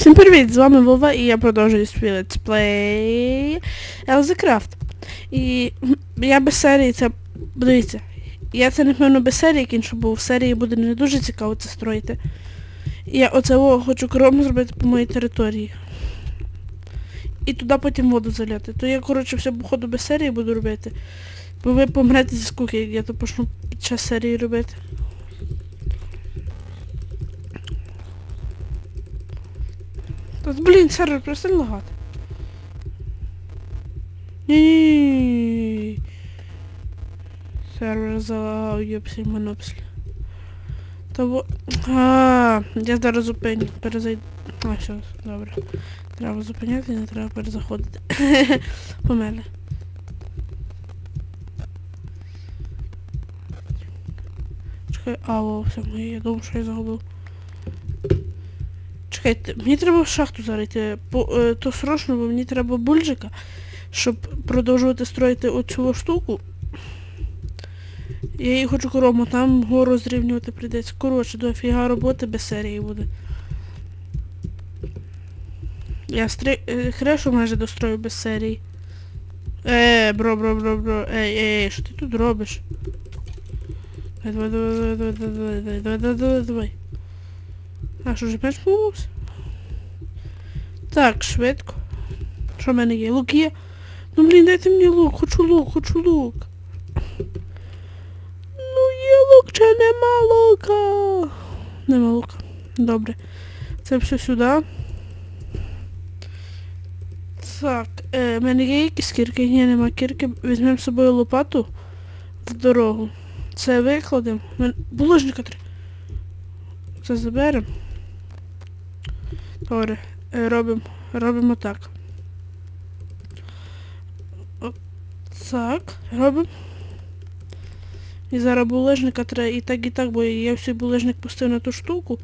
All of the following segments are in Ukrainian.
Всім привіт! З вами Вова і я продовжую свій летсплей LZ Craft. І я без серії це... Дивіться, я це напевно без серії кінчу, бо в серії буде не дуже цікаво це строїти. Я оце о, хочу кром зробити по моїй території. І туди потім воду заляти. То я, коротше, все походу без серії буду робити. Бо ви помрете зі скуки, як я то почну під час серії робити. Тут, блін, сервер перестань лагати. Ні. Сервер залагав, йопсі монопсі. Того. А, я зараз зупиню. Перезайду. А, все, добре. Треба зупиняти, не треба перезаходити. Померли. Чекай, а, о, все, я думав, що я загубив. Чекайте, мені треба в шахту зарити. Е, то срочно, бо мені треба бульджика, щоб продовжувати строїти оцю штуку. Я її хочу корому, там гору зрівнювати прийдеться. Коротше, дофіга роботи без серії буде. Я стри... е, хрешу майже дострою без серії. Е, бро, бро, бро, бро. Ей, ей, що ти тут робиш? Давай, давай, давай, давай, давай, давай, давай, давай, давай. А що ж меч помовився? Так, швидко. Що в мене є? Лук є? Ну блін, дайте мені лук, хочу лук, хочу лук. Ну є лук чи нема лука? Нема лука. Добре. Це все сюди. Так, е, мене є якісь кірки? Ні, нема кірки. Візьмемо з собою лопату в дорогу. Це викладемо. Мен... Булыжника треба. Це заберемо. Добре, е, робимо, робимо так. О, так, робимо. І зараз булежника треба і так, і так, бо я всій булежник пустив на ту штуку.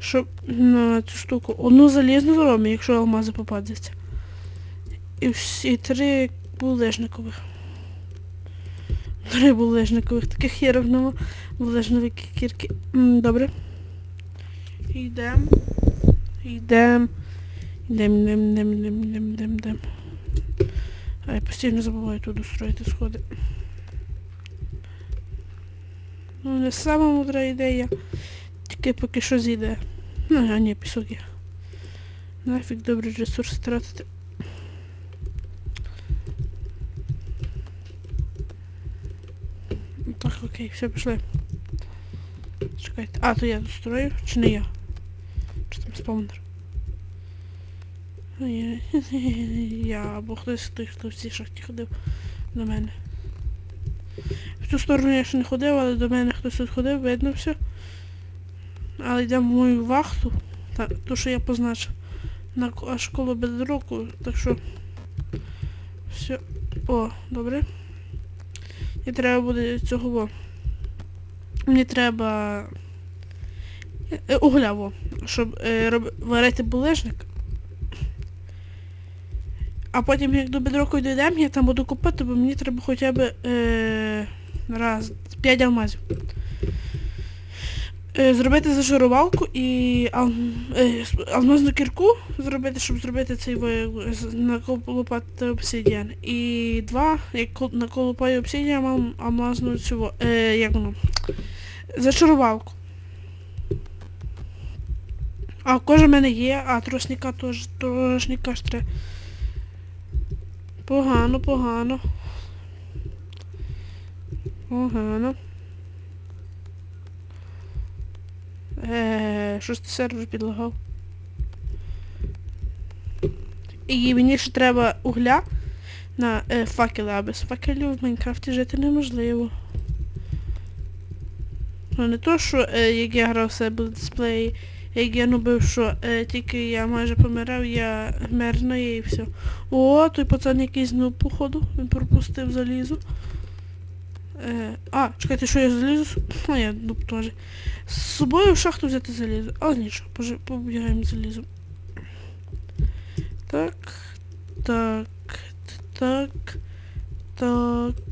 Щоб на цю штуку. Одну залізну зробимо, якщо алмази попадуться. І всі три булежникових. Три булежникових, таких херів нема. Булежнові кірки. Добре. Йдем. Йдем. Йдем, йдем, йдем, йдем, йдем, йдем, йдем. А я постійно забуваю тут устроїти сходи. Ну, не сама мудра ідея. Тільки поки що зійде. Ну, а ні, пісок є. Нафіг добрий ресурс тратити. Так, окей, все, пішли. Чекайте. А, то я дострою, чи не я? Спаунер? Я, я або хтось той, хто в цій шахті ходив до мене. В ту сторону я ще не ходив, але до мене хтось тут ходив, видно все. Але йдемо в мою вахту, та, ту, що я позначив. На аж коло бедроку, так що... Все. О, добре. І треба буде цього. Мені треба е, угля, во, щоб е, роб... варити булежник. А потім, як до бедроку дійдемо, я там буду купити, бо мені треба хоча б е, раз, 5 алмазів. Е, зробити зашарувалку і ал, е, алмазну кірку зробити, щоб зробити цей наколупати обсидіан. І два, як кол- наколупаю обсидіан, алмазну во- е, як воно, зашарувалку. А кожа в мене є, а трошника теж, трошника ж треба. Погано, погано. Погано. Е, щось сервер підлагав. І мені ще треба угля на е, факели, а без факелів в Майнкрафті жити неможливо. Ну не то, що е, як я грав в себе дисплеї, як я нубив, що е, тільки я майже помирав, я мерзну і все. О, той пацан якийсь ну, походу, він пропустив залізу. Е, а, чекайте, що я залізу? А я дуб теж. З собою в шахту взяти залізо. Але нічого, побігаємо залізом. Так. Так. Так. Так.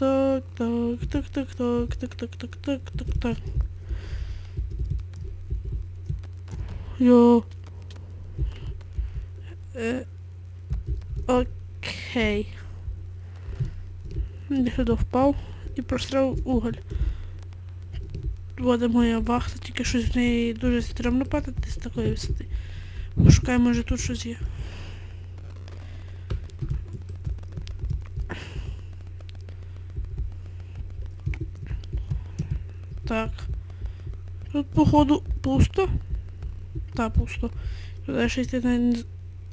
Так, так, так, так, так, так, так, так, так, так, так. Йо. Е, окей. Я сюди впав і прострелив уголь. Вода моя вахта, тільки щось в неї дуже стрімно падати з такої висоти. Пошукай, може тут щось є. Так. Тут походу пусто. Та, пусто. З-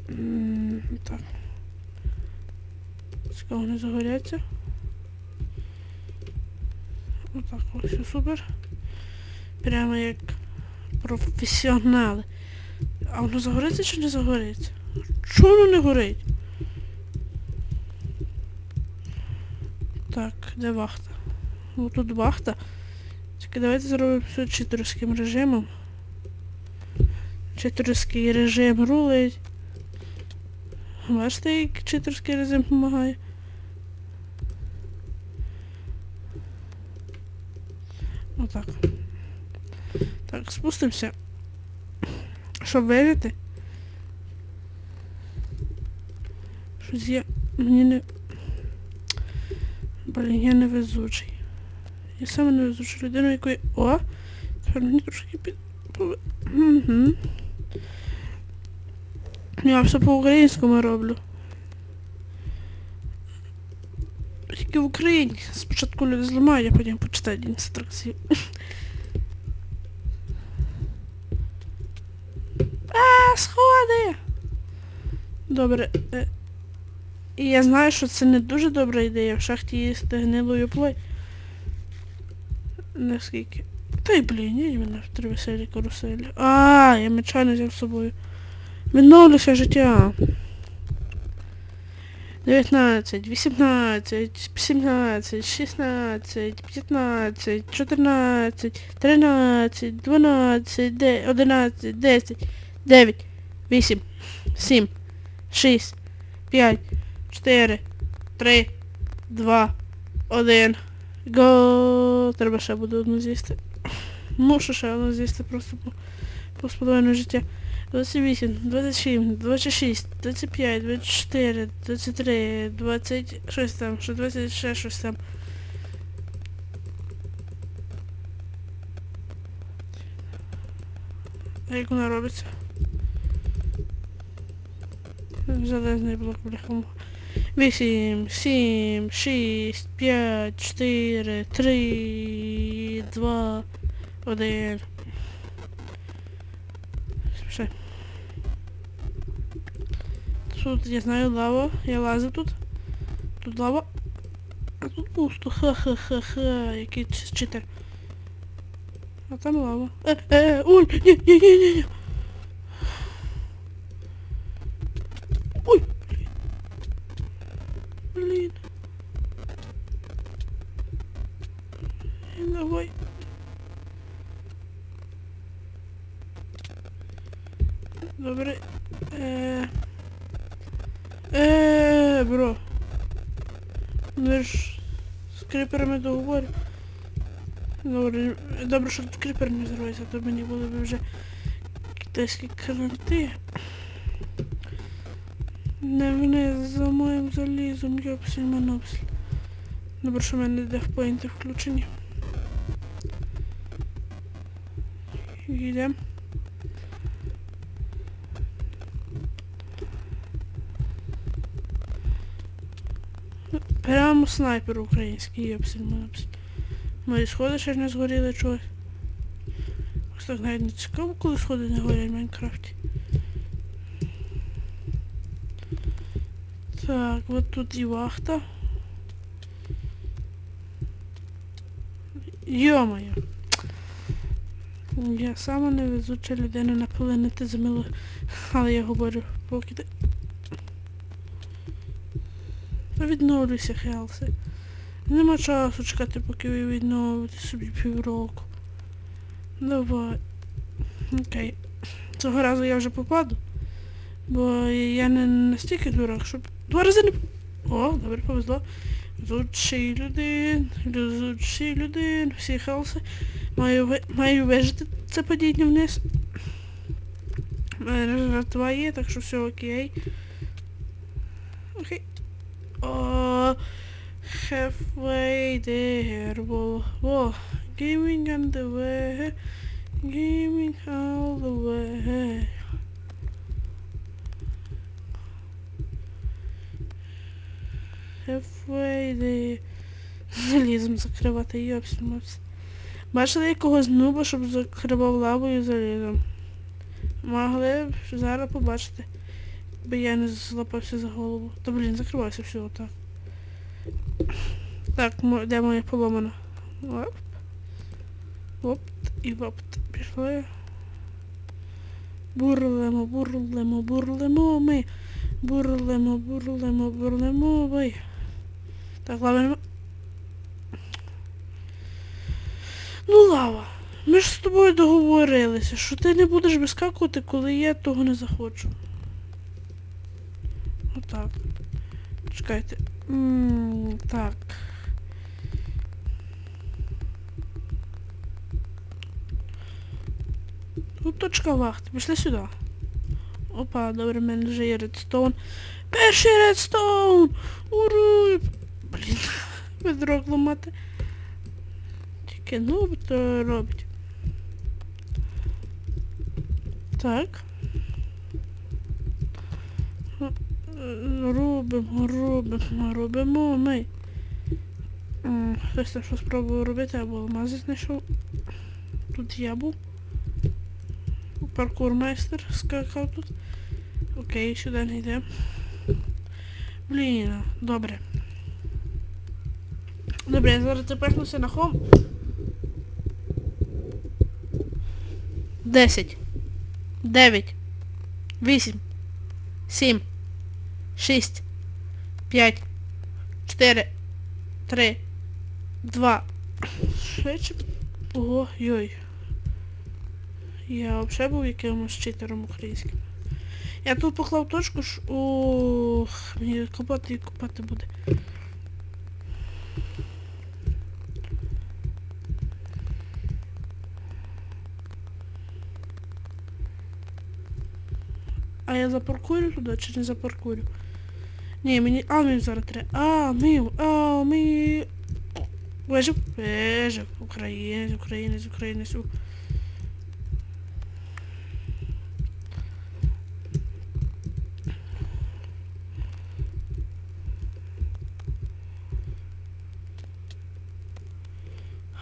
М, Так. Цікаво не загоряться. Отак ось супер. Прямо як професіонали. А воно загориться чи не загориться? Чого воно не горить? Так, де вахта? О, тут вахта. Тільки давайте зробимо все читерським режимом. Читерський режим рулить. Бачите, як читерський режим допомагає? Отак. Так, спустимося. Щоб вижити. Щось я... Мені не... Блін, я невезучий. Я саме невезуча людина, якої... О! Тепер мені трошки під... Угу. Я все по-українському роблю. Тільки в Україні. Спочатку люди зламають, а потім почитають інструкції. А, сходи! Добре. І я знаю, що це не дуже добра ідея в шахті їсти гнилою плой. Наскільки. Та й блін, є мене в три веселі каруселі. А, я меча не взяв з собою. Відновлюся життя. 19, 18, 17, 16, 15, 14, 13, 12, де- 11, 10, 9, 8, 7, 6, 5, 4, 3, 2, 1. Го! Треба ще буде одну з'їсти. Мушу ще одну з'їсти просто по, по сподобанню життя. 28, 27, 26, 25, 24, 23, 26 там, ще 26 щось там. А як вона робиться? Залезний блок бляхом. 8, 7, 6, 5, 4, 3, 2, 1. Все. Тут, я знаю, лава. Я лазив тут. Тут лава. А тут пусто. Ха-ха-ха-ха. Який читер. А там лава. Е, е, ой, блін. Блін. Давай. Добре. Е... Е, бро. Ми ж з криперами договорю. Добре, добре, що тут крипер не зривається, то мені були б вже китайські кранти. Не вниз за моїм залізом, йопсель манопсель. Добре, що в мене дефпоінти включені. Йдемо. Прямо снайпер український, йопсель манопсель. Мої сходи ще не згоріли чогось. Ось так навіть не цікаво, коли сходи не горять в Майнкрафті. Так, от тут і вахта. Йо-моє. Я сама невезуча людина наполинити замило. Але я говорю, поки відновлюйся, Хелси. Нема часу чекати, поки ви відновите собі півроку. Давай. Окей. Цього разу я вже попаду. Бо я не настільки дурак, щоб... Два рази не... О, добре, повезло. Зучий людин, зучий людин, всі хелси. Маю, ви- маю вижити це падіння вниз. Жратва є, так що все окей. Окей. О, halfway there, whoa, whoa. Gaming on the way, gaming all the way. Halfway there. Залізом закривати, йопсімався. Бачили якогось нуба, щоб закривав лавою залізом? Могли б зараз побачити. Би я не злапався за голову. Та блін, закривався все отак. Так, де моя поломана? Оп. Оп і оп. Пішли. Бурлемо, бурлемо, бурлемо ми. Бурлемо, бурлемо, бурлемо ви. Так, лава нема. Ну, лава. Ми ж з тобою договорилися, що ти не будеш вискакувати, коли я того не захочу. Отак. Чекайте. Так. Тут точка вахти. Пішли сюди. Опа, добре, в мене вже є редстоун. Перший редстоун! Уруй! Блін, ведро ламати. Тільки ну то робить. Так. Робимо, робимо, робимо ми. Хтось там що спробував робити, або алмази знайшов. Тут я був. Паркур-майстер скакав тут. Окей, сюди не йдемо. Блін, добре. Добре, я зараз тепехнуся на хом. Десять. Дев'ять. Вісім. Сім. Шість. П'ять. Чотири. Три. Два. Швидше. Ого, йой. Я взагалі був якимось читером українським. Я тут поклав точку, ж... Ох, мені копати і копати буде. А я запаркурю туди чи не запаркурю? Ні, мені алмів зараз треба. Алмів, алмів. Вижив, вижив. Українець, українець, українець.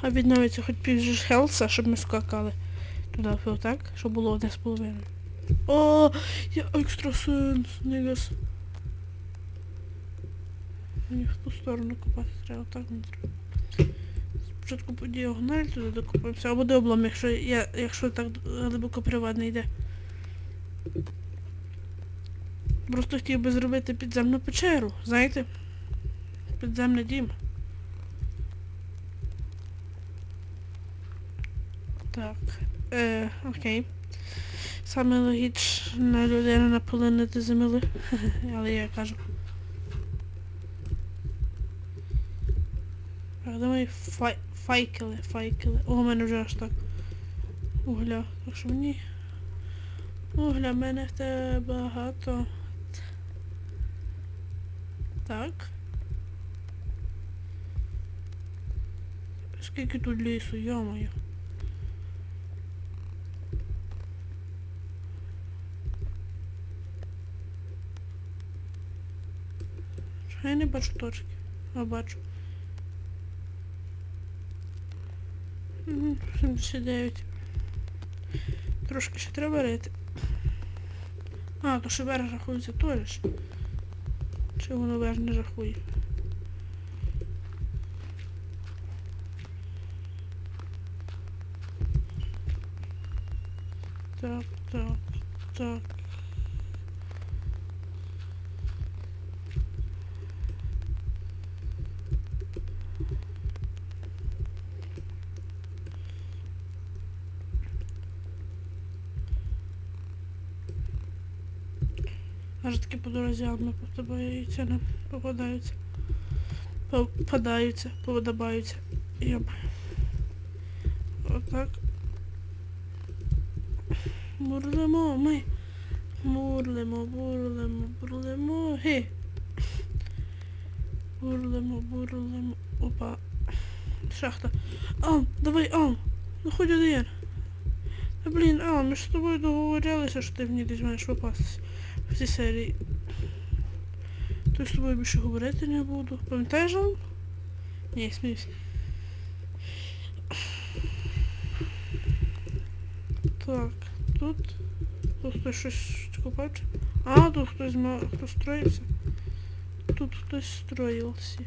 А відновиться хоч пів хелса, щоб ми скакали туди, так? Щоб було одне з половиною. О, я екстрасенс, нігас. Мені в ту сторону копати треба, так не треба. Спочатку по діагоналі туди докопаємося, або до облом, якщо я, якщо так глибоко приватний йде. Просто хотів би зробити підземну печеру, знаєте? Підземний дім. Так. Е, окей. Саме логічна людина наполонити земли. Але я кажу. Так, давай фай... файкели, файкели. О, у мене вже аж так. Угля. Так що мені. Угля, в мене в тебе багато. Так. Скільки тут лісу, йо-моє. Я не бачу точки. А бачу. 79. Трошки ще треба рити. А, то ще верх рахується теж. Чи воно верх не рахує? Так, так, так. Аж таки по дорозі алми попадаються, нам попадаються. Попадаються, поподобаються. Йоп. Отак. Бурлемо ми. Бурлимо, бурлимо, бурлимо. Ге. Бурлимо, бурлимо. Опа. Шахта. Алм, давай, Алм. Ну хоч один. Блін, Алм, ми ж з тобою договорилися, що ти мені десь маєш попастись в цій серії. То з тобою більше говорити не буду. Пам'ятаєш? Ні, сміюсь. Так, тут. Тут хтось щось купать. А, тут хтось ма... хто строївся. Тут хтось строївся.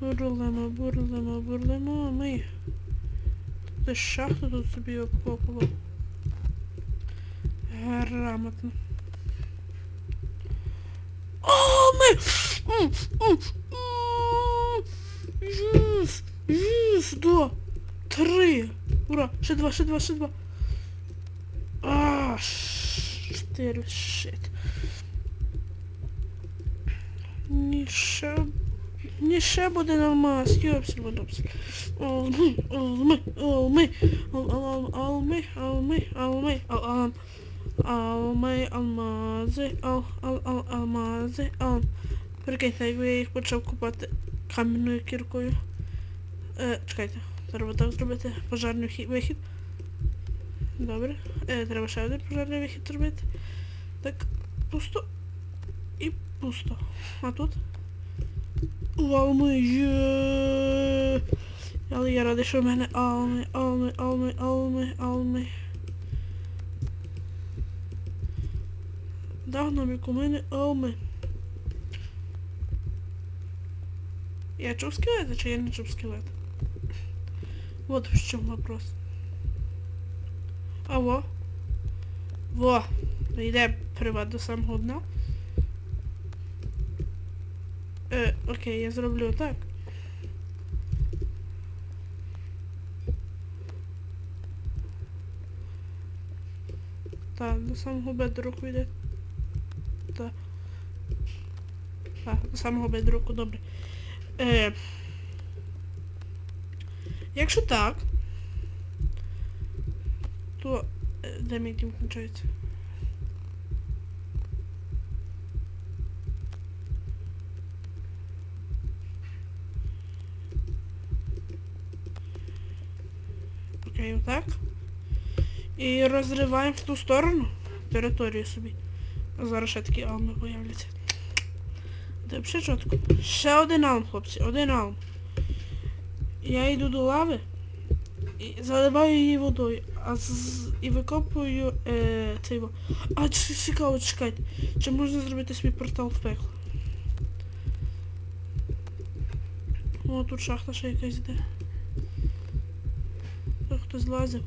Бурлимо, бурлимо, бурлимо, а ми. Тут шахту тут собі обкопував. Грамотно. О, ми! Єс! Єс! Два! Три! Ура! Ще два, ще два, ще два! А, чотири, шит. Ні, ще... Ні, ще буде алмаз, йопсіль, водопсіль. Алми, алми, алми, ал- ал- ал- алми, алми, алми, ал- ал- алми, алмази, ал, ал, ал, алмази, ал. Прикиньте, якби я їх почав купати кам'яною кіркою. Е, чекайте, треба так зробити пожарний вихід. Добре. Е, треба ще один пожарний вихід зробити. Так, пусто. І пусто. А тут? Алми є. Але я радий, що в мене алми, алми, алми, алми, алми. Да, гномик, у. Я чув скелета, чи я не чув скелета? Вот в чем вопрос. А во. Во. Йде приват до самого дна. Е, окей, я зроблю так. Так, до самого бедроку йде. Так. До самого бедроку, добре. Е, якщо так, то де мій дім кінчається? Окей, отак. І розриваємо в ту сторону територію собі. А зараз ще такі алми появляться. Це взагалі чітко. Ще один алм, хлопці, один алм. Я йду до лави і заливаю її водою, а з... і викопую е, цей во. А ч- цікаво, чекайте. Чи можна зробити свій портал в пекло? О, тут шахта ще якась йде. Так, хто злазив?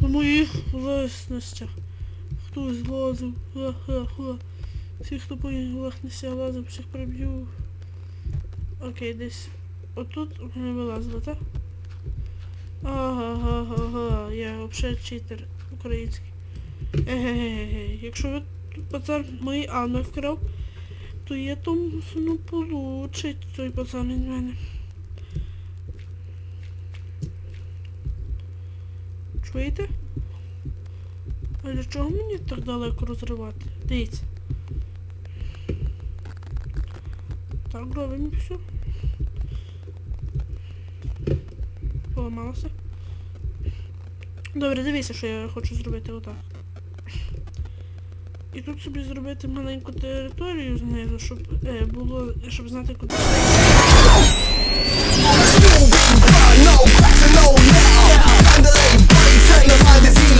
По моїх власностях. Хто злазив? Ха-ха-ха. Всіх, хто по моїх власностях лазив, всіх приб'ю. Окей, десь. Отут не вилазило, так? Ага-га-га-га. Я взагалі читер український. Еге-ге-ге. Якщо ви пацан мої алми вкрав, то я там ну получить той пацан від мене. Чуєте? А для чого мені так далеко розривати? Дивіться. Так, добре, ну, все. Поламалося. Добре, дивися, що я хочу зробити отак. І тут собі зробити маленьку територію знизу, щоб е, було, щоб знати куди. No, no, no, no, no, no, no, no, no, no,